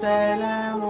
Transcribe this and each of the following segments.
السلام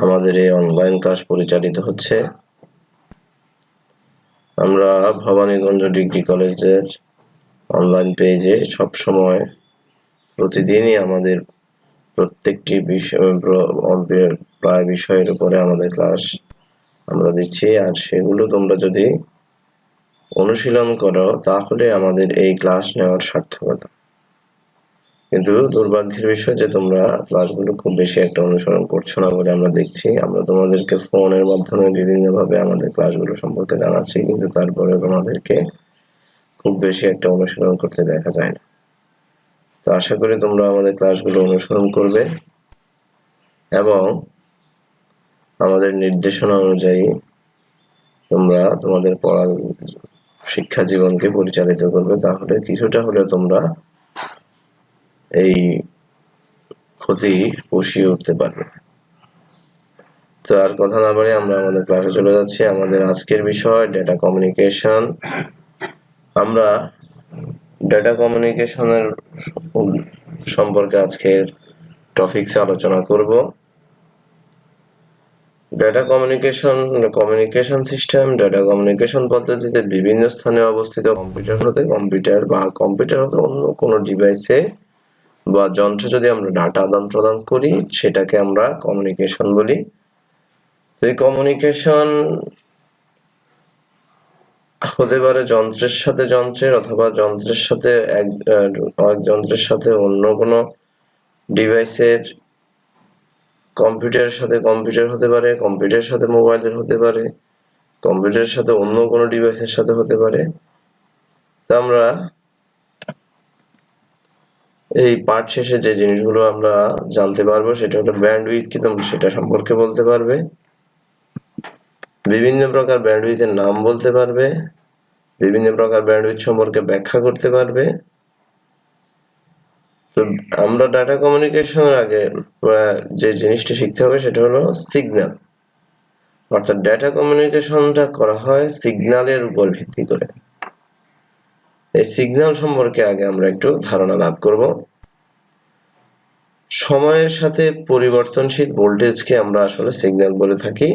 আমাদের এই online class পরিচালিত হচ্ছে। আমরা ভবানীগঞ্জ ডিগ্রি কলেজের অনলাইন পেজে সব সময় প্রতিদিনই আমাদের প্রত্যেকটি বিষয় প্রায় বিষয়ের উপরে আমাদের ক্লাস আমরা দিচ্ছি। আর সেগুলো তোমরা যদি অনুশীলন করো, তাহলে আমাদের এই ক্লাস নেওয়ার সার্থকতা। কিন্তু দুর্ভাগ্যের বিষয় যে তোমরা ক্লাসগুলো খুব বেশি একটা অনুসরণ করছ না বলে আমরা দেখছি। আমরা তোমাদেরকে ফোনের মাধ্যমে বিভিন্নভাবে আমাদের ক্লাসগুলো সম্পর্কে জানাচ্ছি, কিন্তু তারপরে তোমাদেরকে খুব বেশি একটা অনুসরণ করতে দেখা যায় না। তো আশা করি তোমরা আমাদের ক্লাসগুলো অনুসরণ করবে এবং আমাদের নির্দেশনা অনুযায়ী তোমরা তোমাদের পড়া শিক্ষা জীবনকে পরিচালিত করবে। তাহলে কিছুটা হলেও তোমরা এই ক্ষতি পুষিয়ে উঠতে পারবে। তো আর কথা না বলে আমরা আমাদের ক্লাসে চলে যাচ্ছি। আমাদের আজকের বিষয় ডেটা কমিউনিকেশন আমরা ডেটা কমিউনিকেশনের সম্পর্কে আজকের টপিকসে আলোচনা করব। Data communication communication system data communication পদ্ধতিতে বিভিন্ন স্থানে অবস্থিত কম্পিউটার হতে কম্পিউটার বা কম্পিউটার হতে অন্য কোনো ডিভাইসে বা যন্ত্রে যদি আমরা ডাটা আদান প্রদান করি, সেটাকে আমরা কমিউনিকেশন বলি। তো এই কমিউনিকেশন হতে পারে যন্ত্রের সাথে যন্ত্রের অথবা যন্ত্রের সাথে এক যন্ত্রের সাথে অন্য কোনো ডিভাইসের কম্পিউটারের সাথে কম্পিউটার হতে পারে কম্পিউটারের সাথে মোবাইলের হতে পারে কম্পিউটারের সাথে অন্য কোনো ডিভাইসের সাথে হতে পারে। তো আমরা এই পার্ট শেষে যে জিনিসগুলো আমরা জানতে পারব, সেটা হলো ব্যান্ডউইথ কি তোমরা সেটা সম্পর্কে বলতে পারবে। বিভিন্ন প্রকার ব্যান্ডউইথের নাম বলতে পারবে। বিভিন্ন প্রকার ব্যান্ডউইথ সম্পর্কে ব্যাখ্যা করতে পারবে। তো আমরা ডাটা কমিউনিকেশনের আগে যে জিনিসটা শিখতে হবে সেটা হলো সিগন্যাল অর্থাৎ ডেটা কমিউনিকেশনটা করা হয় সিগন্যালের উপর ভিত্তি করে। এই সিগন্যাল সম্পর্কে আগে আমরা একটু ধারণা লাভ করব। সময়ের সাথে পরিবর্তনশীল ভোল্টেজকে আমরা আসলে সিগন্যাল বলে থাকি।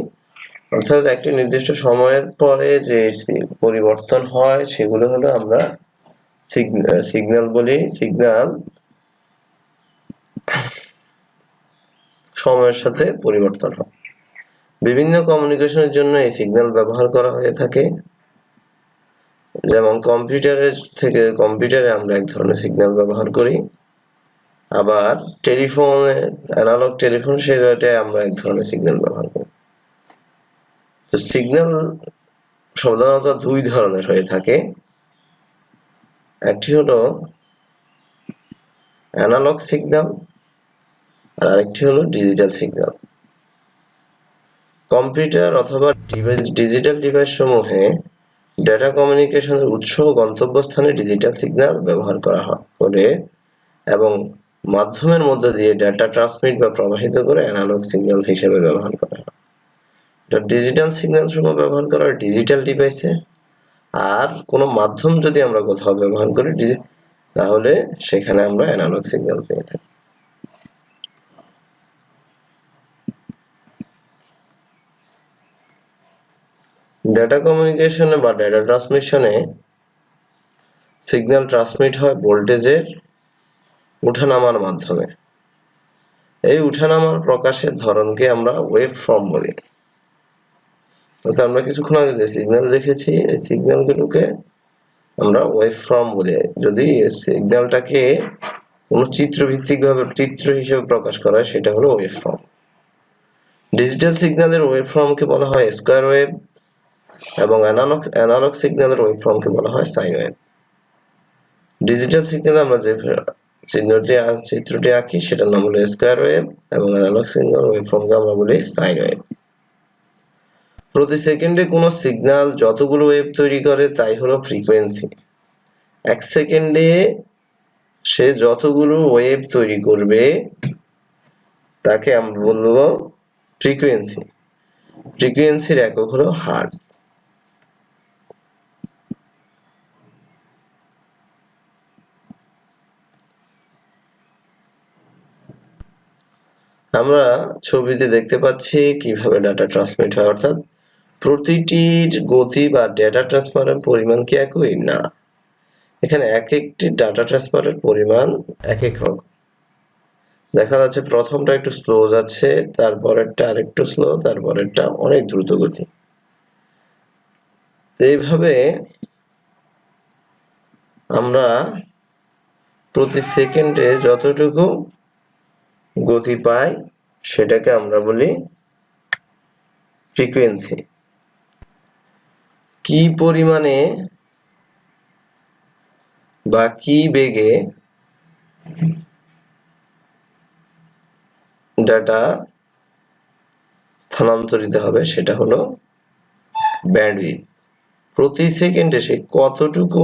অর্থাৎ একটি নির্দিষ্ট সময়ের পরে যে পরিবর্তন হয়, সেগুলো হলো আমরা সিগন্যাল বলি। সিগন্যাল সময়ের সাথে পরিবর্তন হয়। বিভিন্ন কমিউনিকেশনের জন্য এই সিগন্যাল ব্যবহার করা হয়ে থাকে। যেমন কম্পিউটারের থেকে কম্পিউটারে আমরা এক ধরনের সিগন্যাল ব্যবহার করি। আবার টেলিফোনে, অ্যানালগ টেলিফোন সেটাতে আমরা এক ধরনের সিগন্যাল ব্যবহার করি। তো সিগন্যাল সাধারণত দুই ধরনের হয়ে থাকে। একটি হলো অ্যানালগ সিগন্যাল আর আরেকটি হলো ডিজিটাল সিগন্যাল। কম্পিউটার অথবা ডিভাইস, ডিজিটাল ডিভাইস সমূহে ডেটা কমিউনিকেশনের উৎস গন্তব্যস্থানে ডিজিটাল সিগন্যাল ব্যবহার করা হয়। করে এবং মাধ্যমের মধ্যে দিয়ে ডেটা ট্রান্সমিট বা প্রবাহিত করে অ্যানালগ সিগন্যাল হিসেবে ব্যবহার করা হয়। ডিজিটাল সিগন্যাল সমূহ ব্যবহার করা হয় ডিজিটাল ডিভাইসে আর কোনো মাধ্যম যদি আমরা কোথাও ব্যবহার করি তাহলে সেখানে আমরা অ্যানালগ সিগন্যাল পেয়ে থাকি। ডেটা কমিউনিকেশনে বা ডেটা ট্রান্সমিশনে সিগন্যাল ট্রান্সমিট হয় ভোল্টেজের উঠানামার মাধ্যমে। এই উঠানামার প্রকাশের ধরনকে আমরা ওয়েভ ফর্ম বলি। অর্থাৎ আমরা কিছুক্ষণ আগে যে সিগন্যাল দেখেছি, এই সিগন্যালগুলোকে আমরা ওয়েভ ফর্ম বলি। যদি সিগন্যালটাকে কোনো চিত্রভিত্তিক ভাবে চিত্র হিসেবে প্রকাশ করা হয়, সেটা হলো ওয়েভ ফর্ম ডিজিটাল সিগন্যালের ওয়েভ ফর্মকে বলা হয় স্কোয়ার ওয়েভ এবং অ্যানালগ অ্যানালগ সিগন্যালের ওয়েভ ফর্মকে বলা হয় সাইন ওয়েভ ডিজিটাল সিগন্যাল আমরা যে চিহ্নটি চিত্রটি আঁকি, সেটার নাম হলো স্কোয়ার ওয়েভ এবং অ্যানালগ সিগন্যাল ওয়েভ ফর্মকে আমরা বলি সাইন ওয়েভ প্রতি সেকেন্ডে কোনো সিগন্যাল যতগুলো ওয়েভ তৈরি করে, তাই হলো ফ্রিকোয়েন্সি এক সেকেন্ডে সে যতগুলো ওয়েভ তৈরি করবে, তাকে আমরা বলব ফ্রিকোয়েন্সি ফ্রিকোয়েন্সির একক হলো হার্টজ আমরা ছবিতে দেখতে পাচ্ছি কীভাবে ডাটা ট্রান্সমিট হয়, অর্থাৎ প্রতিটির গতি বা ডেটা ট্রান্সফারের পরিমাণ কি একই? না। এখানে এক একটি ডাটা ট্রান্সফারের পরিমাণ এক এক রকম। দেখা যাচ্ছে প্রথমটা একটু স্লো যাচ্ছে, তারপরেরটা আরেকটু স্লো তারপরেরটা অনেক দ্রুত গতি। এইভাবে আমরা প্রতি সেকেন্ডে যতটুকু গতি পাই সেটাকে আমরা বলি ফ্রিকোয়েন্সি কি পরিমাণে বা কি বেগে ডাটা স্থানান্তরিত হবে সেটা হলো ব্যান্ডউইথ প্রতি সেকেন্ডে সে কতটুকু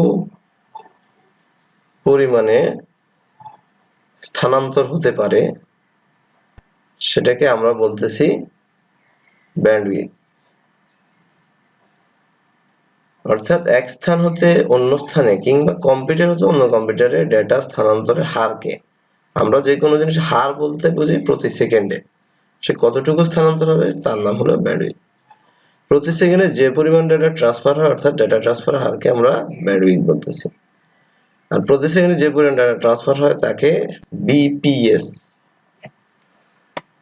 পরিমাণে স্থানান্তর হতে পারে সেটাকে আমরা বলতেছি ব্যান্ডউইথ অর্থাৎ এক স্থান হতে অন্য স্থানে কিংবা কম্পিউটার হতে অন্য কম্পিউটারে ডেটা স্থানান্তরের হারকে। আমরা যে কোনো জিনিস হার বলতে বুঝি প্রতি সেকেন্ডে সে কতটুকু স্থানান্তর হবে তার নাম হলো ব্যান্ডউইথ প্রতি সেকেন্ডে যে পরিমাণ ডেটা ট্রান্সফার হয়, অর্থাৎ ডেটা ট্রান্সফার হারকে আমরা ব্যান্ডউইথ বলতেছি। আর প্রতি সেকেন্ডে যে পরিমাণ ডেটা ট্রান্সফার হয়, তাকে বিপিএস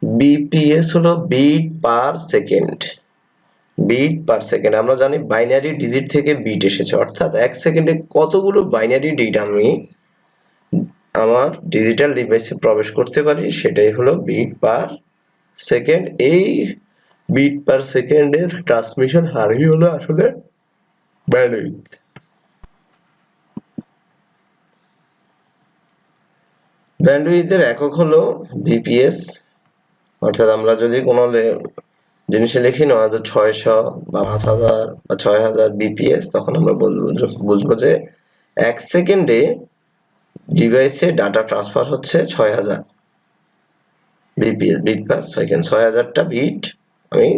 বিপিএস হলো bit per second bit per second আমরা জানি বাইনারি ডিজিট থেকে বিট এসেছে, অর্থাৎ এক সেকেন্ডে কতগুলো বাইনারি ডিট আমি আমার ডিজিটাল ডিভাইসে প্রবেশ করতে পারি, সেটাই হলো বিট পার সেকেন্ড এই বিট পার সেকেন্ডের ট্রান্সমিশন হারই হলো আসলে ব্যান্ডউইথ ব্যান্ডউইথের একক হলো বিপিএস অর্থাৎ আমরা যদি কোনো জিনিসে লিখি নয় হাজার ছয়শো বা পাঁচ হাজার বা ছয় হাজার বিপিএস তখন আমরা বলব, বুঝব যে এক সেকেন্ডে ডিভাইসে ডাটা ট্রান্সফার হচ্ছে ছয় হাজার বিপিএস বিট পার সেকেন্ড ছয় হাজারটা বিট আমি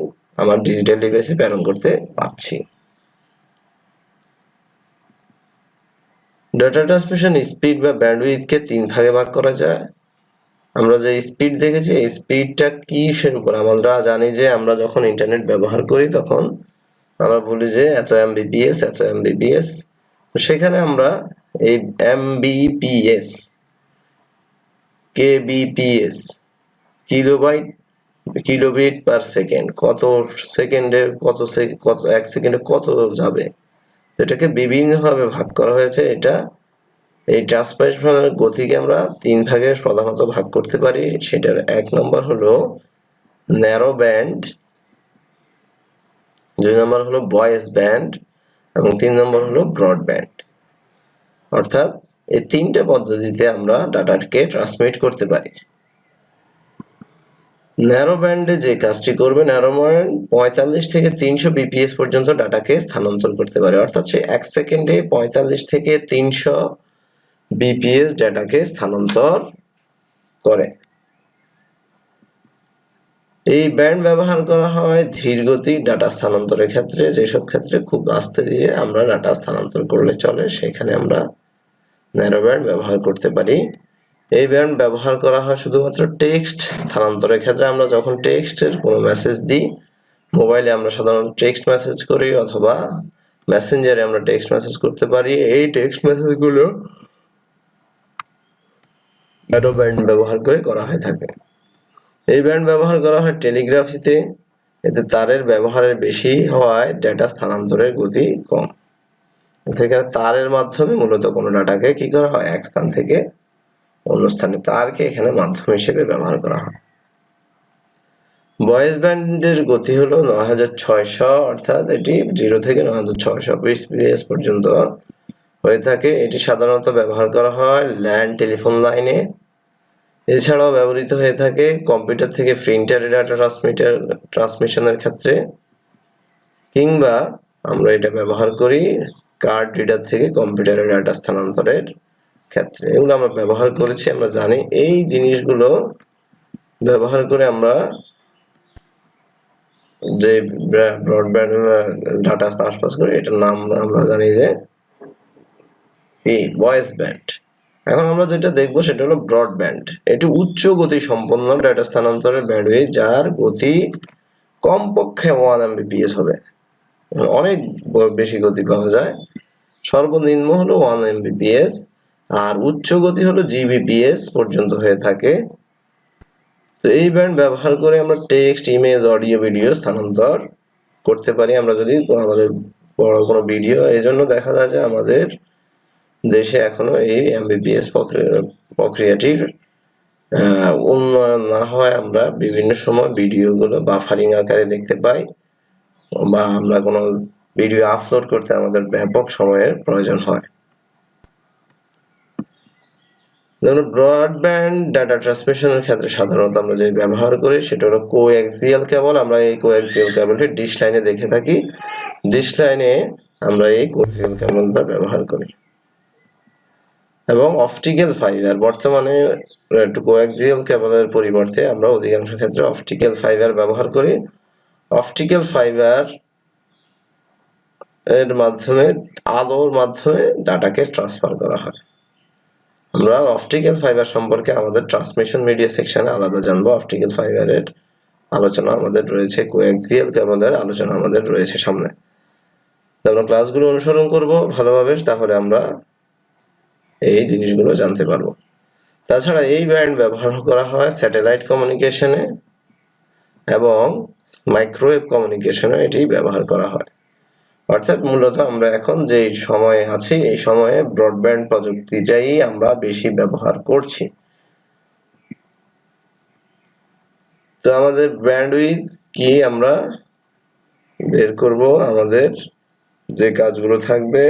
আমার ডিজিটাল ডিভাইসে প্রেরণ করতে পারছি। ডাটা ট্রান্সমিশন স্পিড বা ব্যান্ডউইথকে তিন ভাগে ভাগ করা যায়। আমরা যে স্পিড দেখেছি, এই স্পিডটা কিসের উপর? আমরা জানি যে আমরা যখন ইন্টারনেট ব্যবহার করি তখন আমরা বলি যে এত এমবিপিএস এত এমবিপিএস সেখানে আমরা এই Mbps kbps kilobyte kilobit per second কত সেকেন্ডে কত কত, এক সেকেন্ডে কত যাবে? এটাকে বিভিন্নভাবে ভাগ করা হয়েছে। এটা এই ট্রান্সমিশনের গতিকে আমরা তিন ভাগে প্রধানত ভাগ করতে পারি, সেটার এক নম্বর হলো ন্যারো ব্যান্ড দুই নম্বর হলো ভয়েস ব্যান্ড এবং তিন নম্বর হলো ব্রড ব্যান্ড অর্থাৎ এই তিনটা পদ্ধতিতে আমরা ডাটাকে ট্রান্সমিট করতে পারি। ন্যারো ব্যান্ডে যে কাজটি করবে ন্যারো ব্যান্ড পঁয়তাল্লিশ থেকে তিনশো বিপিএস পর্যন্ত ডাটাকে স্থানান্তর করতে পারে। অর্থাৎ সে এক সেকেন্ডে পঁয়তাল্লিশ থেকে তিনশো বিপিএস ডেটাকে স্থানান্তর করে। এই ব্যান্ড ব্যবহার করা হয় ধীরগতি ডাটা স্থানান্তরের ক্ষেত্রে, যেসব ক্ষেত্রে খুব আস্তে ধীরে আমরা ডাটা স্থানান্তর করলে চলে, সেখানে আমরা ন্যারো ব্যান্ড ব্যবহার করতে পারি। এই ব্যান্ড ব্যবহার করা হয় শুধুমাত্র টেক্সট স্থানান্তরের ক্ষেত্রে। আমরা যখন টেক্সটের কোনো মেসেজ দিই মোবাইলে আমরা সাধারণত টেক্সট মেসেজ করি অথবা মেসেঞ্জারে আমরা টেক্সট মেসেজ করতে পারি। এই টেক্সট মেসেজগুলো ন্যারো ব্যান্ড ব্যবহার করে করা হয়ে থাকে। এই ব্যান্ড ব্যবহার করা হয় টেলিগ্রাফিতে এতে তারের ব্যবহারের বেশি হওয়ায় ডেটা স্থানান্তরের গতি কম। থেকে তারের মাধ্যমে মূলত কোনো ডাটাকে কি করা হয়? এক স্থান থেকে অন্য স্থানে তারকে এখানে মাধ্যম হিসেবে ব্যবহার করা হয়। ভয়েস ব্যান্ডের গতি হলো নয় হাজার ছয়শো, অর্থাৎ এটি জিরো থেকে নয় হাজার ছয়শো বিএস পর্যন্ত হয়ে থাকে। এটি সাধারণত ব্যবহার করা হয় ল্যান্ড টেলিফোন লাইনে এছাড়াও ব্যবহৃত হয়ে থাকে কম্পিউটার থেকে প্রিন্টারে ডাটা ট্রান্সমিটার, ট্রান্সমিশনের ক্ষেত্রে। কিংবা আমরা এটা ব্যবহার করি কার্ড রিডার থেকে কম্পিউটারে ডাটা স্থানান্তরের ক্ষেত্রে। এগুলো আমরা ব্যবহার করেছি, আমরা জানি। এই জিনিসগুলো ব্যবহার করে আমরা যে ব্রডব্যান্ড ডাটা ট্রান্সফার করি এটার নাম আমরা জানি যে ভয়েস ব্যান্ড এখন আমরা যেটা দেখব সেটা হলো ব্রডব্যান্ড এটি উচ্চ গতি সম্পন্ন ডাটা স্থানান্তরের ব্যান্ডউইথ যার গতি কমপক্ষে ওয়ান এমবিপিএস হবে। অনেক বেশি গতি পাওয়া যায়। সর্বনিম্ন হলো ওয়ান এমবিপিএস আর উচ্চ গতি হলো জিবিপিএস পর্যন্ত হয়ে থাকে। তো এই ব্যান্ড ব্যবহার করে আমরা টেক্সট ইমেজ অডিও ভিডিও স্থানান্তর করতে পারি। আমরা যদি আমাদের বড় কোনো ভিডিও এই জন্য দেখা যায় যে আমাদের দেশে এখনও এই এমবিপিএস প্রক্রিয়াটির উন্নয়ন না হয় আমরা বিভিন্ন সময় ভিডিওগুলো বাফারিং আকারে দেখতে পাই বা আমরা কোনো ভিডিও আপলোড করতে আমাদের ব্যাপক সময়ের প্রয়োজন হয়। যেমন ব্রডব্যান্ড ডাটা ট্রান্সমিশনের ক্ষেত্রে সাধারণত আমরা যে ব্যবহার করি সেটা হলো কো কোএক্সিয়াল কেবল আমরা এই কো কোএক্সিয়াল কেবলটি ডিশ লাইনে দেখে থাকি। ডিশ লাইনে আমরা এই কোএক্সিয়াল কেবলটা ব্যবহার করি। এবং অপটিক্যাল ফাইবার। বর্তমানে কোএক্সিয়াল কেবলের পরিবর্তে আমরা অধিকাংশ ক্ষেত্রে অপটিক্যাল ফাইবার ব্যবহার করি। অপটিক্যাল ফাইবার এর মাধ্যমে, আলোর মাধ্যমে ডাটাকে ট্রান্সফার করা হয়। আমরা অপটিক্যাল ফাইবার সম্পর্কে আমাদের ট্রান্সমিশন মিডিয়া সেকশনে আলাদা জানব। অপটিক্যাল ফাইবারের আলোচনা আমাদের রয়েছে কোএক্সিয়াল কেবলের আলোচনা আমাদের রয়েছে সামনে। আমরা ক্লাসগুলো অনুসরণ করব ভালোভাবে, তাহলে আমরা এই জিনিসগুলো জানতে পারব। তাছাড়া এই ব্যান্ড ব্যবহার করা হয় স্যাটেলাইট কমিউনিকেশনে এবং মাইক্রোওয়েভ কমিউনিকেশনে এটি ব্যবহার করা হয়। অর্থাৎ মূলত আমরা এখন যে সময়ে আছি, এই সময়ে ব্রডব্যান্ড প্রযুক্তিটাই আমরা বেশি ব্যবহার করছি। তো আমাদের ব্যান্ডউইথ কি আমরা বের করব? আমাদের যে কাজগুলো থাকবে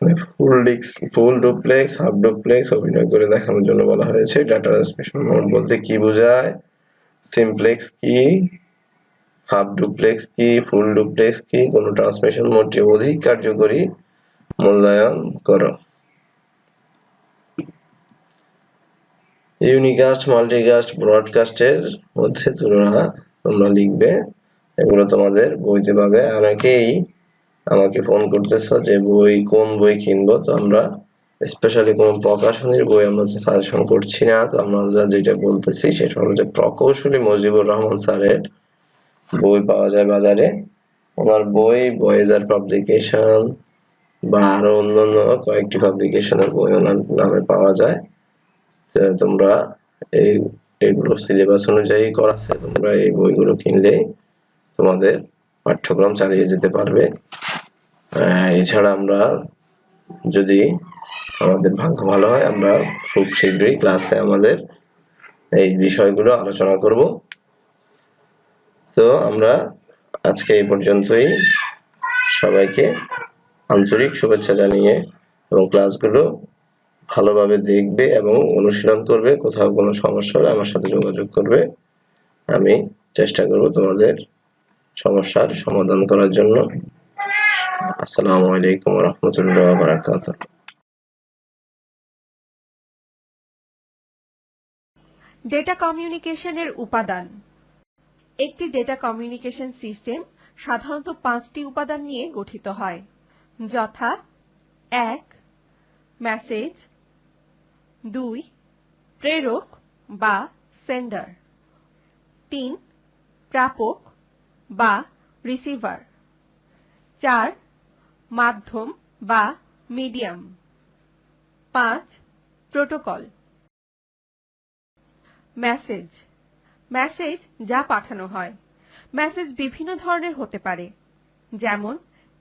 ফুল ডিক্স ফুল ডুপ্লেক্স হাফ ডুপ্লেক্স অভিনয় করে দেখানোর জন্য বলা হয়েছে। ডাটা ট্রান্সমিশন মোড বলতে কি বোঝায়? সিমপ্লেক্স কি? হাফ ডুপ্লেক্স কি? ফুল ডুপ্লেক্স কি? কোন ট্রান্সমিশন মোডটি অধিক কার্যকরী? মূল্যায়ন করো। ইউনিকাস্ট মাল্টিকাস্ট ব্রডকাস্টের মধ্যে তুলনা তোমরা লিখবে। এগুলো তোমাদের বইতে পাবে। অনেকেই আমাকে ফোন করতেছো যে বই, কোন বই কিনবো? তো আমরা স্পেশালি কোনো প্রকাশনীর বই আমরা সাজেশন করছি না, তো আমরা যেটা বলতেছি সেটা হলো যে প্রকৌশলী মজিবুর রহমান স্যারের বই পাওয়া যায় বাজারে। ওনার বই বয়েজার পাবলিকেশন বা আরও অন্যান্য কয়েকটি পাবলিকেশনের বই ওনার নামে পাওয়া যায়। তোমরা এই, এগুলো সিলেবাস অনুযায়ী করা আছে, তোমরা এই বইগুলো কিনলে তোমাদের পাঠ্যক্রম চালিয়ে যেতে পারবে। এছাড়া আমরা যদি আমাদের ভাগ্য ভালো হয়, আমরা খুব শীঘ্রই ক্লাসে আমাদের এই বিষয়গুলো আলোচনা করব। তো আমরা আজকে এই পর্যন্তই। সবাইকে আন্তরিক শুভেচ্ছা জানিয়ে এবং ক্লাসগুলো ভালোভাবে দেখবে এবং অনুশীলন করবে, কোথাও কোনো সমস্যা হলে আমার সাথে যোগাযোগ করবে। আমি চেষ্টা করব তোমাদের সমস্যার সমাধান করার জন্য। আসসালামু আলাইকুম রহমতুল্লাহ বারাকাত ডেটা কমিউনিকেশনের উপাদান। একটি ডেটা কমিউনিকেশন সিস্টেম সাধারণত পাঁচটি উপাদান নিয়ে গঠিত হয়। যথা, এক মেসেজ দুই, প্রেরক বা সেন্ডার তিন, প্রাপক বা রিসিভার চার মাধ্যম বা মিডিয়াম। পাঁচ, প্রোটোকল। মেসেজ। মেসেজ যা পাঠানো হয়। মেসেজ বিভিন্ন ধরনের হতে পারে। যেমন,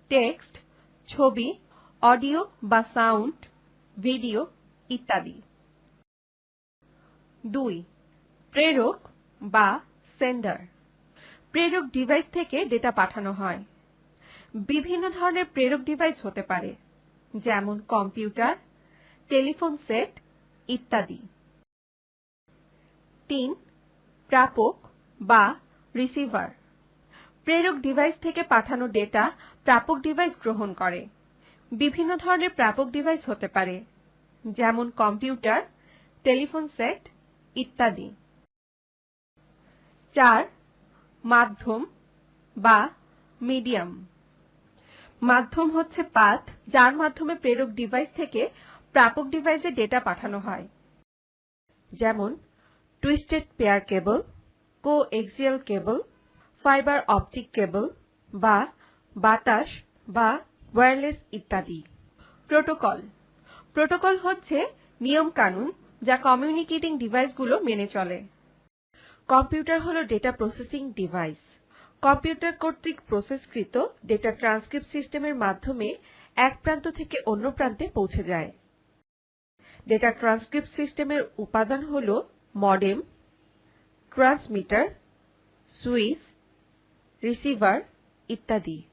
টেক্সট, ছবি, অডিও বা সাউন্ড, ভিডিও ইত্যাদি। দুই, প্রেরক বা সেন্ডার। প্রেরক ডিভাইস থেকে ডেটা পাঠানো হয়। বিভিন্ন ধরনের প্রেরক ডিভাইস হতে পারে, যেমন কম্পিউটার টেলিফোন সেট ইত্যাদি। তিন, প্রাপক বা রিসিভার প্রেরক ডিভাইস থেকে পাঠানো ডেটা প্রাপক ডিভাইস গ্রহণ করে। বিভিন্ন ধরনের প্রাপক ডিভাইস হতে পারে, যেমন কম্পিউটার টেলিফোন সেট ইত্যাদি। চার, মাধ্যম বা মিডিয়াম মাধ্যম হচ্ছে পাথ, যার মাধ্যমে প্রেরক ডিভাইস থেকে প্রাপক ডিভাইসে ডেটা পাঠানো হয়। যেমন twisted pair cable coaxial cable fibre optic cable বা বাতাস বা ওয়্যারলেস ইত্যাদি। প্রোটোকল প্রোটোকল হচ্ছে নিয়ম কানুন যা কমিউনিকেটিং ডিভাইসগুলো মেনে চলে। কম্পিউটার হলো ডেটা প্রসেসিং ডিভাইস কম্পিউটার কর্তৃক প্রসেসকৃত ডেটা ট্রান্সক্রিপ্ট সিস্টেমের মাধ্যমে এক প্রান্ত থেকে অন্য প্রান্তে পৌঁছে যায়। ডেটা ট্রান্সক্রিপ্ট সিস্টেমের উপাদান হল মডেম, ট্রান্সমিটার, সুইচ, রিসিভার ইত্যাদি।